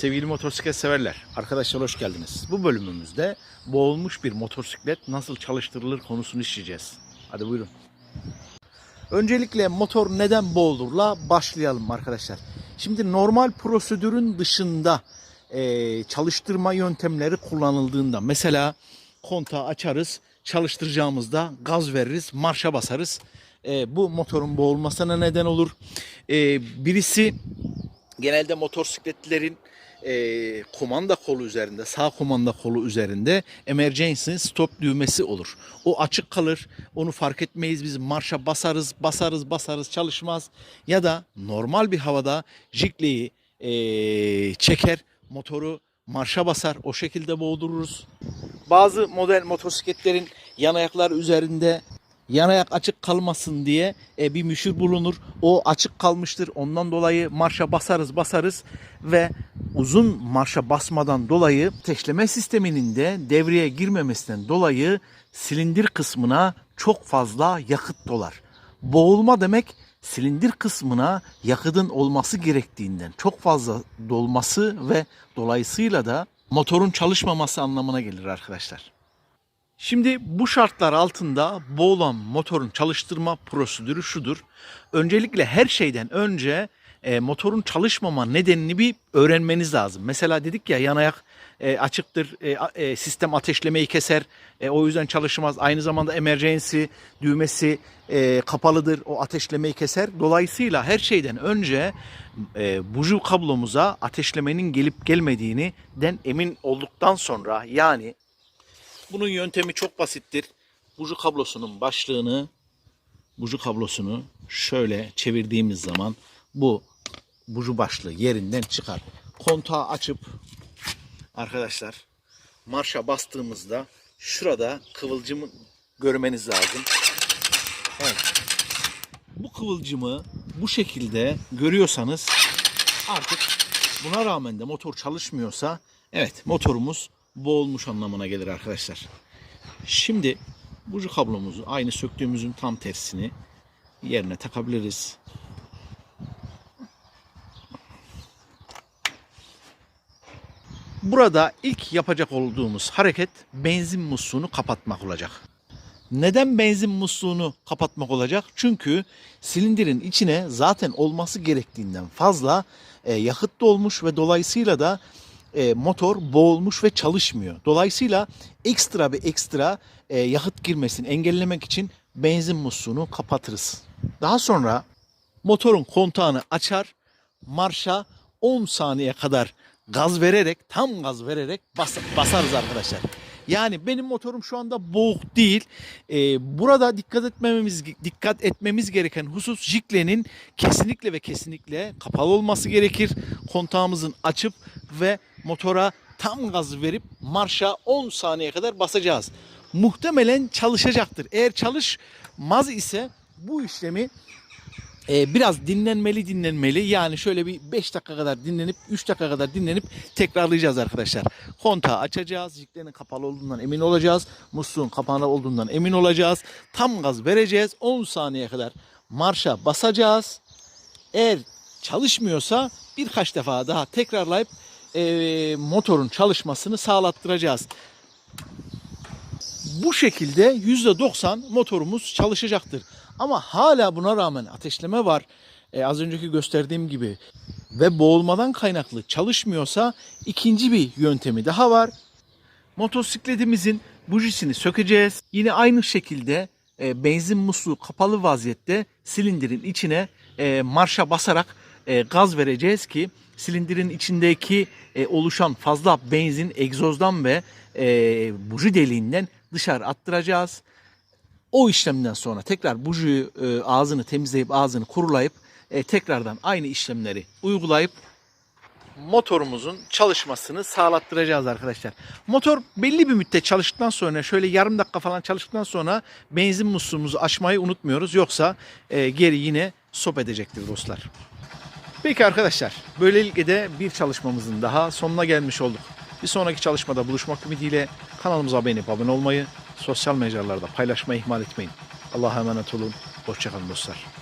Sevgili motosiklet severler, arkadaşlar hoş geldiniz. Bu bölümümüzde boğulmuş bir motosiklet nasıl çalıştırılır konusunu işleyeceğiz. Hadi buyurun. Öncelikle motor neden boğulurla başlayalım arkadaşlar. Şimdi normal prosedürün dışında eee, çalıştırma yöntemleri kullanıldığında mesela kontağı açarız, çalıştıracağımızda gaz veririz, marşa basarız. Eee, bu motorun boğulmasına neden olur. Eee, birisi genelde motosikletlerin e, kumanda kolu üzerinde, sağ kumanda kolu üzerinde emergency stop düğmesi olur. O açık kalır. Onu fark etmeyiz. Biz marşa basarız, basarız, basarız çalışmaz. Ya da normal bir havada jikleyi e, çeker, motoru marşa basar. O şekilde boğdururuz. Bazı model motosikletlerin yan ayaklar üzerinde yan ayak açık kalmasın diye e, bir müşür bulunur. O açık kalmıştır. Ondan dolayı marşa basarız basarız ve uzun marşa basmadan dolayı ateşleme sisteminin de devreye girmemesinden dolayı silindir kısmına çok fazla yakıt dolar. Boğulma demek silindir kısmına yakıtın olması gerektiğinden çok fazla dolması ve dolayısıyla da motorun çalışmaması anlamına gelir arkadaşlar. Şimdi bu şartlar altında boğulan motorun çalıştırma prosedürü şudur. Öncelikle her şeyden önce e, motorun çalışmama nedenini bir öğrenmeniz lazım. Mesela dedik ya yan ayak e, açıktır, e, e, sistem ateşlemeyi keser, e, o yüzden çalışmaz. Aynı zamanda emergency düğmesi e, kapalıdır, o ateşlemeyi keser. Dolayısıyla her şeyden önce e, buju kablomuza ateşlemenin gelip gelmediğini den emin olduktan sonra yani bunun yöntemi çok basittir. Buju kablosunun başlığını, buju kablosunu şöyle çevirdiğimiz zaman bu buju başlığı yerinden çıkar. Kontağı açıp arkadaşlar marşa bastığımızda şurada kıvılcımı görmeniz lazım. Evet. Bu kıvılcımı bu şekilde görüyorsanız artık buna rağmen de motor çalışmıyorsa evet motorumuz boğulmuş anlamına gelir arkadaşlar. Şimdi buju kablomuzu aynı söktüğümüzün tam tersini yerine takabiliriz. Burada ilk yapacak olduğumuz hareket benzin musluğunu kapatmak olacak. Neden benzin musluğunu kapatmak olacak? Çünkü silindirin içine zaten olması gerektiğinden fazla e, yakıt dolmuş ve dolayısıyla da e, motor boğulmuş ve çalışmıyor. Dolayısıyla ekstra bir ekstra e, yakıt girmesini engellemek için benzin musluğunu kapatırız. Daha sonra motorun kontağını açar, marşa 10 saniye kadar gaz vererek, tam gaz vererek bas- basarız arkadaşlar. Yani benim motorum şu anda boğuk değil. Ee, burada dikkat etmemiz dikkat etmemiz gereken husus jiklenin kesinlikle ve kesinlikle kapalı olması gerekir. Kontağımızın açıp ve motora tam gaz verip marşa 10 saniye kadar basacağız. Muhtemelen çalışacaktır. Eğer çalışmaz ise bu işlemi e, biraz dinlenmeli dinlenmeli. Yani şöyle bir 5 dakika kadar dinlenip 3 dakika kadar dinlenip tekrarlayacağız arkadaşlar. Kontağı açacağız. Jiklerin kapalı olduğundan emin olacağız. Musluğun kapalı olduğundan emin olacağız. Tam gaz vereceğiz. 10 saniye kadar marşa basacağız. Eğer çalışmıyorsa birkaç defa daha tekrarlayıp e, motorun çalışmasını sağlattıracağız. Bu şekilde %90 motorumuz çalışacaktır. Ama hala buna rağmen ateşleme var. E, az önceki gösterdiğim gibi ve boğulmadan kaynaklı çalışmıyorsa ikinci bir yöntemi daha var. Motosikletimizin bujisini sökeceğiz. Yine aynı şekilde e, benzin musluğu kapalı vaziyette silindirin içine e, marşa basarak e, gaz vereceğiz ki silindirin içindeki e, oluşan fazla benzin egzozdan ve e, buji deliğinden dışarı attıracağız. O işlemden sonra tekrar bujiyi e, ağzını temizleyip ağzını kurulayıp tekrardan aynı işlemleri uygulayıp motorumuzun çalışmasını sağlattıracağız arkadaşlar. Motor belli bir müddet çalıştıktan sonra şöyle yarım dakika falan çalıştıktan sonra benzin musluğumuzu açmayı unutmuyoruz. Yoksa e, geri yine sop edecektir dostlar. Peki arkadaşlar böylelikle de bir çalışmamızın daha sonuna gelmiş olduk. Bir sonraki çalışmada buluşmak ümidiyle kanalımıza beğenip abone olmayı, sosyal mecralarda paylaşmayı ihmal etmeyin. Allah'a emanet olun. Hoşçakalın dostlar.